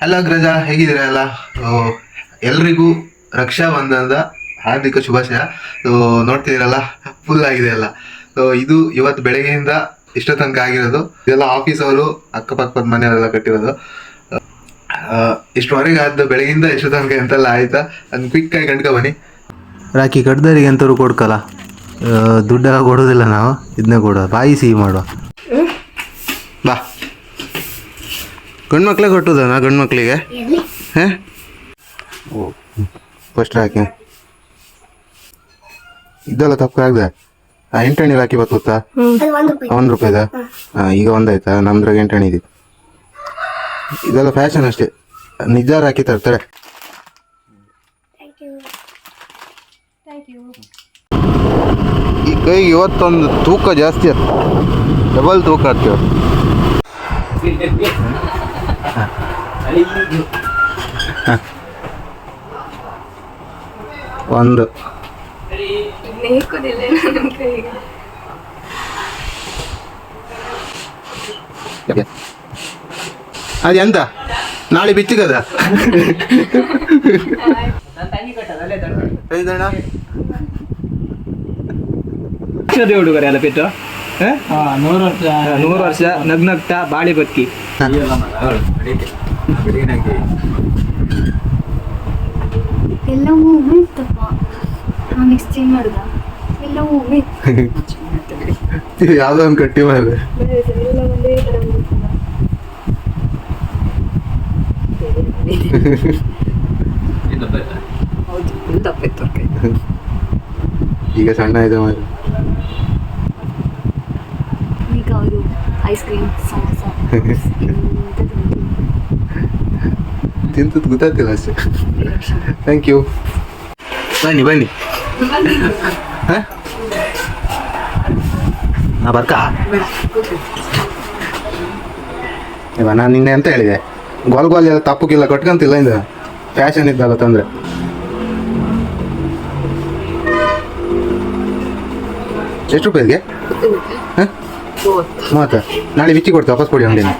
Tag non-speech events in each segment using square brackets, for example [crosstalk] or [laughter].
Hello ಗ್ರಜ, ಹೇಗಿದ್ದೀರಾ ಎಲ್ಲ? ಎಲ್ರಿಗೂ ರಕ್ಷಾ ಬಂಧನದ ಹಾರ್ದಿಕ ಶುಭಾಶಯ. ಸೊ ನೋಡ್ತಿದ್ದೀರಲ್ಲ ಫುಲ್ ಆಗಿದೆ ಎಲ್ಲ. ಸೊ ಇದು ಇವತ್ತು ಬೆಳಗ್ಗೆಯಿಂದ ಇಷ್ಟ ತನಕ ಆಗಿರೋದು. ಇದೆಲ್ಲ ಆಫೀಸ್ ಅವರು, ಅಕ್ಕಪಕ್ಕದ ಮನೆಯವರೆಲ್ಲ ಕಟ್ಟಿರೋದು. ಇಷ್ಟವರೆಗೆ ಆದ ಬೆಳಗಿಂದ ಇಷ್ಟು ತನಕ ಎಂತೆಲ್ಲ ಆಯ್ತಾ? ಅದನ್ನ ಕ್ವಿಕ್ ಆಗಿ ಗಂಡ್ಕ ಬನ್ನಿ. ರಾಕಿ, ಕಡ್ದರಿಗೆ ಎಂತವ್ರು ಕೊಡ್ಕಲ್ಲ? ದುಡ್ಡೆಲ್ಲ ಕೊಡೋದಿಲ್ಲ ನಾವು. ಇದನ್ನೇ ಕೊಡೋ ಬಾಯಿ ಸಿಹಿ ಮಾಡುವ. ಗಂಡು ಮಕ್ಳಿಗೆ ಕೊಟ್ಟುದನಾ ಗಂಡು ಮಕ್ಕಳಿಗೆ ಹಾಂ? ಫಸ್ಟ್ ಹಾಕಿ. ಇದೆಲ್ಲ ತಪ್ಪು ಆಗದೆ. ಆ ಎಂಟಣಿ ಹಾಕಿ ಬರ್ತಾ ಒಂದು ರೂಪಾಯಿದ? ಈಗ ಒಂದಾಯ್ತಾ? ನಮ್ದ್ರಾಗ ಎಂಟಣಿ ಇದೆ. ಇದೆಲ್ಲ ಫ್ಯಾಷನ್ ಅಷ್ಟೇ. ನಿಜ ಹಾಕಿ ತರ್ತಾರೆ. ಈ ಕೈಗೆ ಇವತ್ತೊಂದು ತೂಕ ಜಾಸ್ತಿ ಆಯ್ತು ಡಬಲ್ ತೂಕ ಆಗ್ತೇವೆ [laughs] ಒಂದು. ಅದು ಎಂತ? ನಾಳೆ ಬಿತ್ತಿಗದ? ಹುಡುಗರೆ ಅಲ್ಲ ಪೆಟ್ಟು ನೂರು ವರ್ಷ ನೂರು ವರ್ಷ ನಗ್ನಗ್ತ ಬಾಳಿ ಬದುಕಿ. ಎಲ್ಲವೂ ಉಳಿತಪ್ಪ ನಾನು ಎಕ್ಸ್ಚೇಂಜ್ ಮಾಡ್ದ? ಎಲ್ಲವೂ [laughs] ಯಾವುದೋ ಒಂದು ಕಟ್ಟಿ ಮೇಲೆ. [laughs] ಈಗ ಸಣ್ಣ ಇದೆ ಮಾರೆ ಈಗ ಅವರು ಐಸ್ ಕ್ರೀಮ್ ಸಮೋಸ ತಿಂತದ್ದು ಗೊತ್ತಾಗ್ತಿಲ್ಲ ಅಷ್ಟೇ. ಥ್ಯಾಂಕ್ ಯು ಬನ್ನಿ ಬನ್ನಿ? ನಾ ಬರ್ಕ? ಇವ ನಾನು ನಿನ್ನೆ ಅಂತ ಹೇಳಿದೆ. ಗೋಲ್ ಗೋಲ್ ಎಲ್ಲ ತಪ್ಪಕ್ಕಿಲ್ಲ ಕಟ್ಕೊಂತಿಲ್ಲ ಇಂದ. ಫ್ಯಾಷನ್ ಇದ್ದಲ್ಲ ತಂದ್ರೆ. ಎಷ್ಟು ರೂಪಾಯಿಗೆ ಹಾಂ? ಮೂವತ್ತ. ನಾಳೆ ಬಿಚ್ಚಿ ಕೊಡ್ತೀವಿ ವಾಪಸ್ ಕೊಡಿ ಅಂಗಡಿನ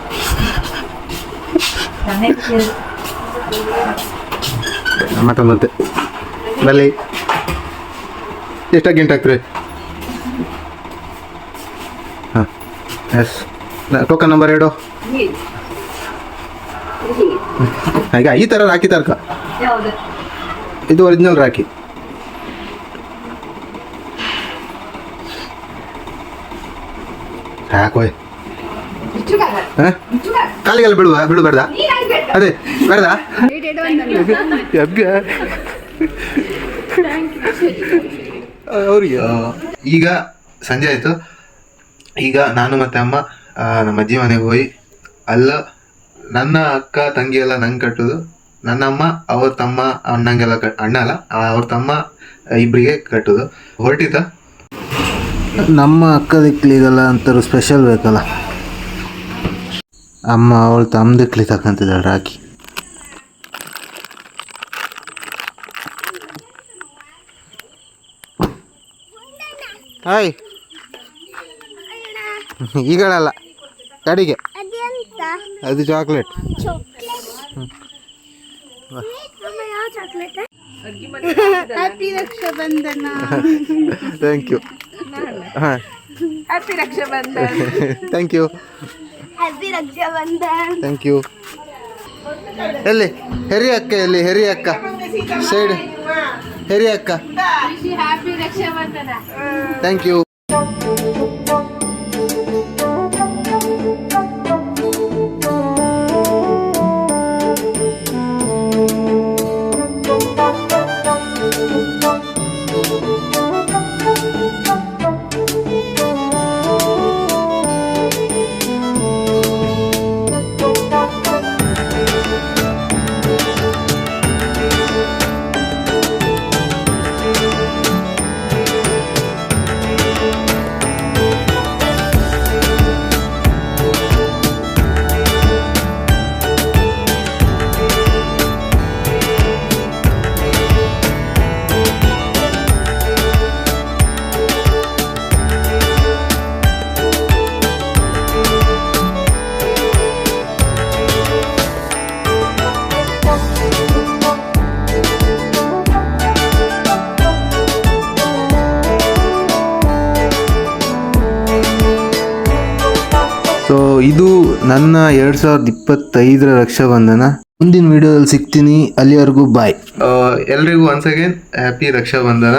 ಮತ್ತೆ. ಬಲ್ಲಿ ಎಷ್ಟಾಗಿ ಗಂಟೆ ಆಗ್ತೀರಿ ಹಾಂ. ಎಸ್. ಟೋಕನ್ ನಂಬರ್ ಎರಡು ಈಗ ಈ ಥರ ರಾಖಿ ತರ್ಕ. ಇದು ಒರಿಜಿನಲ್ ರಾಖಿ. ಸಾಕೋಯ್ ಹಾಂ? ಕಾಲಿಗೆಲ್ಲ ಬಿಡುವ ಬಿಡಬೇಡ್ದ ಅದೇ ಬೇಡ್ದ ಅವ್ರಿಗೆ. ಈಗ ಸಂಜೆ ಆಯಿತು. ಈಗ ನಾನು ಮತ್ತೆ ಅಮ್ಮ ನಮ್ಮ ಅಜ್ಜಿ ಮನೆಗೆ ಹೋಗಿ ಅಲ್ಲ ನನ್ನ ಅಕ್ಕ ತಂಗಿ ಎಲ್ಲ ನಂಗೆ ಕಟ್ಟುದು. ನನ್ನ ಅಮ್ಮ ಅವ್ರ ತಮ್ಮ ಅಣ್ಣಂಗೆಲ್ಲ ಕಟ್ ಅಣ್ಣ ಅಲ್ಲ ಅವ್ರ ತಮ್ಮ ಇಬ್ಬರಿಗೆ ಕಟ್ಟುದು. ಹೊರಟಿತ ನಮ್ಮ ಅಕ್ಕ ದಿಕ್ಲಿಗೆಲ್ಲ ಅಂತಾರು ಸ್ಪೆಷಲ್ ಬೇಕಲ್ಲ. ಅಮ್ಮ ಅವಳು ತಮ್ಮ ದಿಕ್ಲಿ ತಕ್ಕಂತಿದ್ದಾಳೆ ರಾಖಿ ಹಾಯ್. ಈಗಳಲ್ಲ ಕಡಿಗೆ. ಅದು ಚಾಕ್ಲೇಟ್ ಥ್ಯಾಂಕ್ ಯು ಹಾಂ. Happy Raksha Bandhan thank you happy Raksha Bandhan thank you ಎಲ್ಲಿ? ಹೆರಿ ಅಕ್ಕ ಎಲ್ಲಿ? ಹೆರಿ ಅಕ್ಕ. ಸೈಡ್ ಹೆರಿ ಅಕ್ಕ. Thank you So ಇದು ನನ್ನ ಎರಡ್ ಸಾವಿರದ ಇಪ್ಪತ್ತೈದರ ರಕ್ಷಾಬಂಧನ. ಮುಂದಿನ ವಿಡಿಯೋದಲ್ಲಿ ಸಿಗ್ತೀನಿ. ಅಲ್ಲಿವರೆಗೂ ಬಾಯ್ ಎಲ್ರಿಗೂ ಒನ್ಸ್ ಅಗೇನ್ ಹ್ಯಾಪಿ ರಕ್ಷಾಬಂಧನ.